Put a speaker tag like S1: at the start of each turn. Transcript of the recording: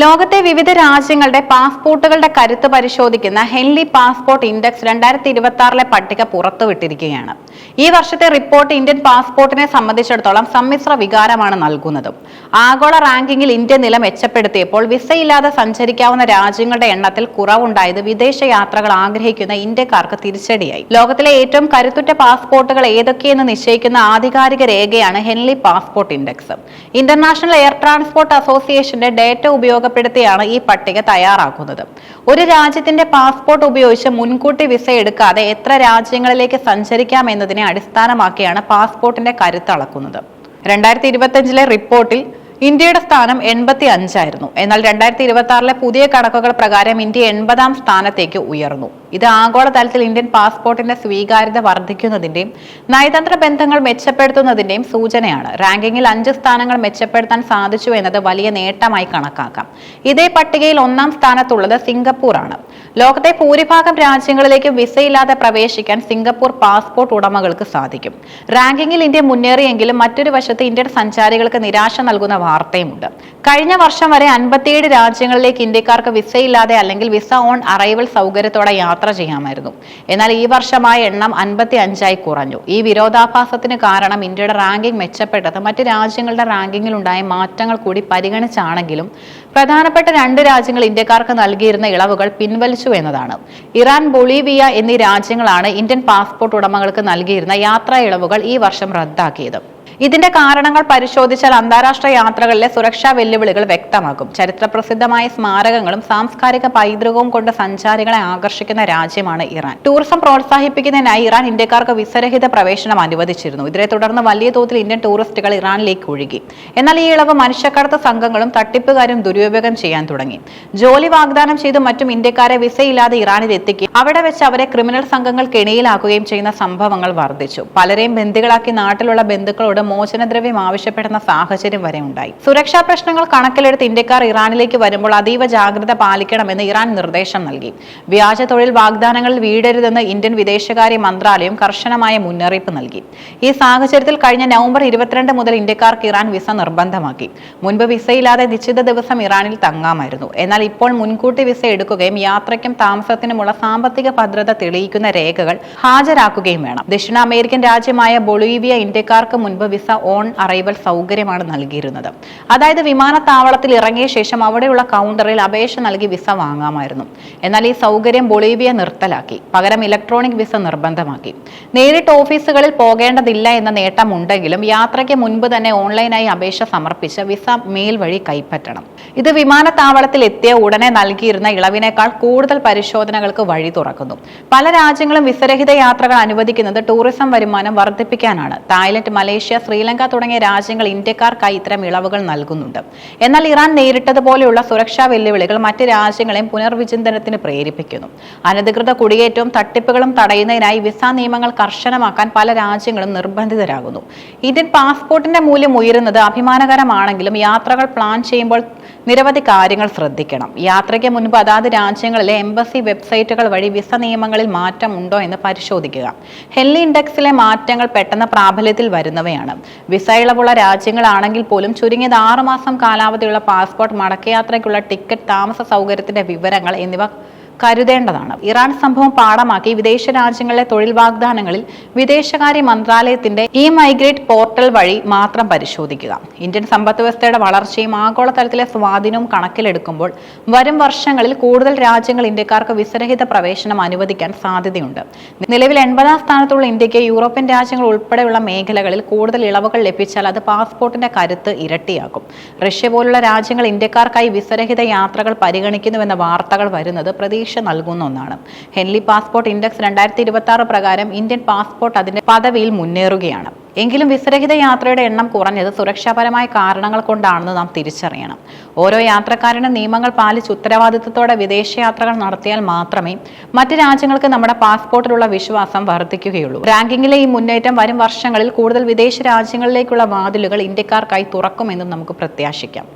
S1: ലോകത്തെ വിവിധ രാജ്യങ്ങളുടെ പാസ്പോർട്ടുകളുടെ കരുത്ത് പരിശോധിക്കുന്ന ഹെൻലി പാസ്പോർട്ട് ഇൻഡെക്സ് രണ്ടായിരത്തി ഇരുപത്തി ആറിലെ പട്ടിക പുറത്തുവിട്ടിരിക്കുകയാണ്. ഈ വർഷത്തെ റിപ്പോർട്ട് ഇന്ത്യൻ പാസ്പോർട്ടിനെ സംബന്ധിച്ചിടത്തോളം സമ്മിശ്ര വികാരമാണ് നൽകുന്നതും. ആഗോള റാങ്കിങ്ങിൽ ഇന്ത്യ നില മെച്ചപ്പെടുത്തിയപ്പോൾ വിസയില്ലാതെ സഞ്ചരിക്കാവുന്ന രാജ്യങ്ങളുടെ എണ്ണത്തിൽ കുറവുണ്ടായത് വിദേശ യാത്രകൾ ആഗ്രഹിക്കുന്ന ഇന്ത്യക്കാർക്ക് തിരിച്ചടിയായി. ലോകത്തിലെ ഏറ്റവും കരുത്തുറ്റ പാസ്പോർട്ടുകൾ ഏതൊക്കെയെന്ന് നിശ്ചയിക്കുന്ന ആധികാരിക രേഖയാണ് Henley passport index. International Air Transport അസോസിയേഷന്റെ ഡേറ്റ ഉപയോഗപ്പെടുത്തിയാണ് ഈ പട്ടിക തയ്യാറാക്കുന്നത്. ഒരു രാജ്യത്തിന്റെ പാസ്പോർട്ട് ഉപയോഗിച്ച് മുൻകൂട്ടി വിസ എടുക്കാതെ എത്ര രാജ്യങ്ങളിലേക്ക് സഞ്ചരിക്കാം എന്നതിനെ അടിസ്ഥാനമാക്കിയാണ് പാസ്പോർട്ടിന്റെ കരുത്ത് അളക്കുന്നത്. രണ്ടായിരത്തി ഇരുപത്തിയഞ്ചിലെ റിപ്പോർട്ടിൽ ഇന്ത്യയുടെ സ്ഥാനം എൺപത്തി അഞ്ചായിരുന്നു എന്നാൽ രണ്ടായിരത്തി ഇരുപത്തി ആറിലെ പുതിയ കണക്കുകൾ പ്രകാരം ഇന്ത്യ എൺപതാം സ്ഥാനത്തേക്ക് ഉയർന്നു. ഇത് ആഗോളതലത്തിൽ ഇന്ത്യൻ പാസ്പോർട്ടിന്റെ സ്വീകാര്യത വർദ്ധിക്കുന്നതിന്റെയും നയതന്ത്ര ബന്ധങ്ങൾ മെച്ചപ്പെടുത്തുന്നതിന്റെയും സൂചനയാണ്. റാങ്കിങ്ങിൽ അഞ്ച് സ്ഥാനങ്ങൾ മെച്ചപ്പെടുത്താൻ സാധിച്ചു എന്നത് വലിയ നേട്ടമായി കണക്കാക്കാം. ഇതേ പട്ടികയിൽ ഒന്നാം സ്ഥാനത്തുള്ളത് സിംഗപ്പൂർ ആണ് ലോകത്തെ ഭൂരിഭാഗം രാജ്യങ്ങളിലേക്ക് വിസയില്ലാതെ പ്രവേശിക്കാൻ സിംഗപ്പൂർ പാസ്പോർട്ട് ഉടമകൾക്ക് സാധിക്കും. റാങ്കിങ്ങിൽ ഇന്ത്യ മുന്നേറിയെങ്കിലും മറ്റൊരു വശത്ത് ഇന്ത്യൻ സഞ്ചാരികൾക്ക് നിരാശ നൽകുന്ന വാർത്തയുമുണ്ട്. കഴിഞ്ഞ വർഷം വരെ അൻപത്തിയേഴ് രാജ്യങ്ങളിലേക്ക് ഇന്ത്യക്കാർക്ക് വിസയില്ലാതെ അല്ലെങ്കിൽ വിസ ഓൺ അറൈവൽ സൗകര്യത്തോടെ യാത്ര ചെയ്യാമായിരുന്നു. എന്നാൽ ഈ വർഷമായ എണ്ണം അൻപത്തി അഞ്ചായി കുറഞ്ഞു. ഈ വിരോധാഭാസത്തിന് കാരണം ഇന്ത്യയുടെ റാങ്കിംഗ് മെച്ചപ്പെട്ടത് മറ്റ് രാജ്യങ്ങളുടെ റാങ്കിങ്ങിൽ ഉണ്ടായ മാറ്റങ്ങൾ കൂടി പരിഗണിച്ചാണെങ്കിലും പ്രധാനപ്പെട്ട രണ്ട് രാജ്യങ്ങൾ ഇന്ത്യക്കാർക്ക് നൽകിയിരുന്ന ഇളവുകൾ പിൻവലിച്ചു എന്നതാണ്. ഇറാൻ ബൊളീവിയ എന്നീ രാജ്യങ്ങളാണ് ഇന്ത്യൻ പാസ്പോർട്ട് ഉടമകൾക്ക് നൽകിയിരുന്ന യാത്രാ ഇളവുകൾ ഈ വർഷം റദ്ദാക്കിയത്. ഇതിന്റെ കാരണങ്ങൾ പരിശോധിച്ചാൽ അന്താരാഷ്ട്ര യാത്രകളിലെ സുരക്ഷാ വെല്ലുവിളികൾ വ്യക്തമാകും. ചരിത്രപ്രസിദ്ധമായ സ്മാരകങ്ങളും സാംസ്കാരിക പൈതൃകവും കൊണ്ട് സഞ്ചാരികളെ ആകർഷിക്കുന്ന രാജ്യമാണ് ഇറാൻ. ടൂറിസം പ്രോത്സാഹിപ്പിക്കുന്നതിനായി ഇറാൻ ഇന്ത്യക്കാർക്ക് വിസരഹിത പ്രവേശനം അനുവദിച്ചിരുന്നു. ഇതിനെ തുടർന്ന് വലിയ തോതിൽ ഇന്ത്യൻ ടൂറിസ്റ്റുകൾ ഇറാനിലേക്ക് ഒഴുകി. എന്നാൽ ഈ ഇളവ് മനുഷ്യക്കടത്ത് സംഘങ്ങളും തട്ടിപ്പുകാരും ദുരുപയോഗം ചെയ്യാൻ തുടങ്ങി. ജോലി വാഗ്ദാനം ചെയ്ത് മറ്റും ഇന്ത്യക്കാരെ വിസയില്ലാതെ ഇറാനിൽ എത്തിക്കുകയും അവിടെ വെച്ച് അവരെ ക്രിമിനൽ സംഘങ്ങൾ കെണിയിലാക്കുകയും ചെയ്യുന്ന സംഭവങ്ങൾ വർദ്ധിച്ചു. പലരെയും ബന്ദികളാക്കി നാട്ടിലുള്ള ബന്ധുക്കളോട് മോചനദ്രവ്യം ആവശ്യപ്പെടുന്ന സാഹചര്യം വരെ ഉണ്ടായി. സുരക്ഷാ പ്രശ്നങ്ങൾ കണക്കിലെടുത്ത് ഇന്ത്യക്കാർ ഇറാനിലേക്ക് വരുമ്പോൾ അതീവ ജാഗ്രത പാലിക്കണമെന്ന് ഇറാൻ നിർദ്ദേശം നൽകി. വ്യാജ തൊഴിൽ വാഗ്ദാനങ്ങളിൽ വീഴരുതെന്ന് ഇന്ത്യൻ വിദേശകാര്യ മന്ത്രാലയം കർശനമായ മുന്നറിയിപ്പ് നൽകി. ഈ സാഹചര്യത്തിൽ കഴിഞ്ഞ നവംബർ ഇരുപത്തിരണ്ട് മുതൽ ഇന്ത്യക്കാർക്ക് ഇറാൻ വിസ നിർബന്ധമാക്കി. മുൻപ് വിസയില്ലാതെ നിശ്ചിത ദിവസം ഇറാനിൽ തങ്ങാമായിരുന്നു. എന്നാൽ ഇപ്പോൾ മുൻകൂട്ടി വിസ എടുക്കുകയും യാത്രയ്ക്കും താമസത്തിനുമുള്ള സാമ്പത്തിക ഭദ്രത തെളിയിക്കുന്ന രേഖകൾ ഹാജരാക്കുകയും വേണം. ദക്ഷിണ അമേരിക്കൻ രാജ്യമായ ബൊളീവിയ ഇന്ത്യക്കാർക്ക് മുൻപ് വിസ ഓൺ അറൈവൽ സൗകര്യമാണ് നൽകിയിരുന്നത്. അതായത് വിമാനത്താവളത്തിൽ ഇറങ്ങിയ ശേഷം അവിടെയുള്ള കൗണ്ടറിൽ അപേക്ഷ നൽകി വിസ വാങ്ങാമായിരുന്നു. എന്നാൽ ഈ സൗകര്യം ബൊളീവിയ നിർത്തലാക്കി. പകരം ഇലക്ട്രോണിക് വിസ നിർബന്ധമാക്കി. നേരിട്ട് ഓഫീസുകളിൽ പോകേണ്ടതില്ല എന്ന നേട്ടമുണ്ടെങ്കിലും യാത്രയ്ക്ക് മുൻപ് തന്നെ ഓൺലൈനായി അപേക്ഷ സമർപ്പിച്ച് വിസ മെയിൽ വഴി കൈപ്പറ്റണം. ഇത് വിമാനത്താവളത്തിൽ എത്തിയ ഉടനെ നൽകിയിരുന്ന ഇളവിനേക്കാൾ കൂടുതൽ പരിശോധനകൾക്ക് വഴി തുറക്കുന്നു. പല രാജ്യങ്ങളും വിസരഹിത യാത്രകൾ അനുവദിക്കുന്നത് ടൂറിസം വരുമാനം വർദ്ധിപ്പിക്കാനാണ്. തായ്ലൻഡ് മലേഷ്യ ശ്രീലങ്ക തുടങ്ങിയ രാജ്യങ്ങൾ ഇന്ത്യക്കാർക്കായി ഇത്തരം ഇളവുകൾ നൽകുന്നുണ്ട്. എന്നാൽ ഇറാൻ നേരിട്ടതുപോലെയുള്ള സുരക്ഷാ വെല്ലുവിളികൾ മറ്റ് രാജ്യങ്ങളെയും പുനർവിചിന്തനത്തിന് പ്രേരിപ്പിക്കുന്നു. അനധികൃത കുടിയേറ്റവും തട്ടിപ്പുകളും തടയുന്നതിനായി വിസ നിയമങ്ങൾ കർശനമാക്കാൻ പല രാജ്യങ്ങളും നിർബന്ധിതരാകുന്നു. ഇന്ത്യൻ പാസ്പോർട്ടിന്റെ മൂല്യം ഉയരുന്നത് അഭിമാനകരമാണെങ്കിലും യാത്രകൾ പ്ലാൻ ചെയ്യുമ്പോൾ നിരവധി കാര്യങ്ങൾ ശ്രദ്ധിക്കണം. യാത്രയ്ക്ക് മുൻപ് അതാത് രാജ്യങ്ങളിലെ എംബസി വെബ്സൈറ്റുകൾ വഴി വിസ നിയമങ്ങളിൽ മാറ്റമുണ്ടോ എന്ന് പരിശോധിക്കുക. ഹെല്ലി ഇൻഡെക്സിലെ മാറ്റങ്ങൾ പെട്ടെന്ന് പ്രാബല്യത്തിൽ വരുന്നവയാണ്. വിസ ഇളവുള്ള രാജ്യങ്ങളാണെങ്കിൽ പോലും ചുരുങ്ങിയത് ആറുമാസം കാലാവധിയുള്ള പാസ്പോർട്ട് മടക്കയാത്രയ്ക്കുള്ള ടിക്കറ്റ് താമസ സൗകര്യത്തിന്റെ വിവരങ്ങൾ എന്നിവ കരുതേണ്ടതാണ്. ഇറാൻ സംഭവം പാഠമാക്കി വിദേശ രാജ്യങ്ങളിലെ തൊഴിൽ വാഗ്ദാനങ്ങളിൽ വിദേശകാര്യ മന്ത്രാലയത്തിന്റെ ഇ മൈഗ്രേറ്റ് പോർട്ടൽ വഴി മാത്രം പരിശോധിക്കുക. ഇന്ത്യൻ സമ്പദ് വ്യവസ്ഥയുടെ വളർച്ചയും ആഗോളതലത്തിലെ സ്വാധീനവും കണക്കിലെടുക്കുമ്പോൾ വരും വർഷങ്ങളിൽ കൂടുതൽ രാജ്യങ്ങൾ ഇന്ത്യക്കാർക്ക് വിസരഹിത പ്രവേശനം അനുവദിക്കാൻ സാധ്യതയുണ്ട്. നിലവിൽ എൺപതാം സ്ഥാനത്തുള്ള ഇന്ത്യയ്ക്ക് യൂറോപ്യൻ രാജ്യങ്ങൾ ഉൾപ്പെടെയുള്ള മേഖലകളിൽ കൂടുതൽ ഇളവുകൾ ലഭിച്ചാൽ അത് പാസ്പോർട്ടിന്റെ കരുത്ത് ഇരട്ടിയാക്കും. റഷ്യ പോലുള്ള രാജ്യങ്ങൾ ഇന്ത്യക്കാർക്കായി വിസരഹിത യാത്രകൾ പരിഗണിക്കുന്നുവെന്ന വാർത്തകൾ വരുന്നത് പ്രതീക്ഷ നൽകുന്ന ഒന്നാണ്. ഹെൻലി പാസ്പോർട്ട് ഇൻഡെക്സ് രണ്ടായിരത്തി ഇരുപത്തി പ്രകാരം ഇന്ത്യൻ പാസ്പോർട്ട് അതിന്റെ പദവിയിൽ മുന്നേറുകയാണ്. എങ്കിലും വിസരഹിത യാത്രയുടെ എണ്ണം കുറഞ്ഞത് സുരക്ഷാപരമായ കാരണങ്ങൾ കൊണ്ടാണെന്ന് നാം തിരിച്ചറിയണം. ഓരോ യാത്രക്കാരനും നിയമങ്ങൾ പാലിച്ച് ഉത്തരവാദിത്തത്തോടെ വിദേശയാത്രകൾ നടത്തിയാൽ മാത്രമേ മറ്റ് രാജ്യങ്ങൾക്ക് നമ്മുടെ പാസ്പോർട്ടിലുള്ള വിശ്വാസം വർദ്ധിക്കുകയുള്ളൂ. റാങ്കിങ്ങിലെ ഈ മുന്നേറ്റം വരും വർഷങ്ങളിൽ കൂടുതൽ വിദേശ രാജ്യങ്ങളിലേക്കുള്ള വാതിലുകൾ ഇന്ത്യക്കാർക്കായി തുറക്കുമെന്നും നമുക്ക് പ്രത്യാശിക്കാം.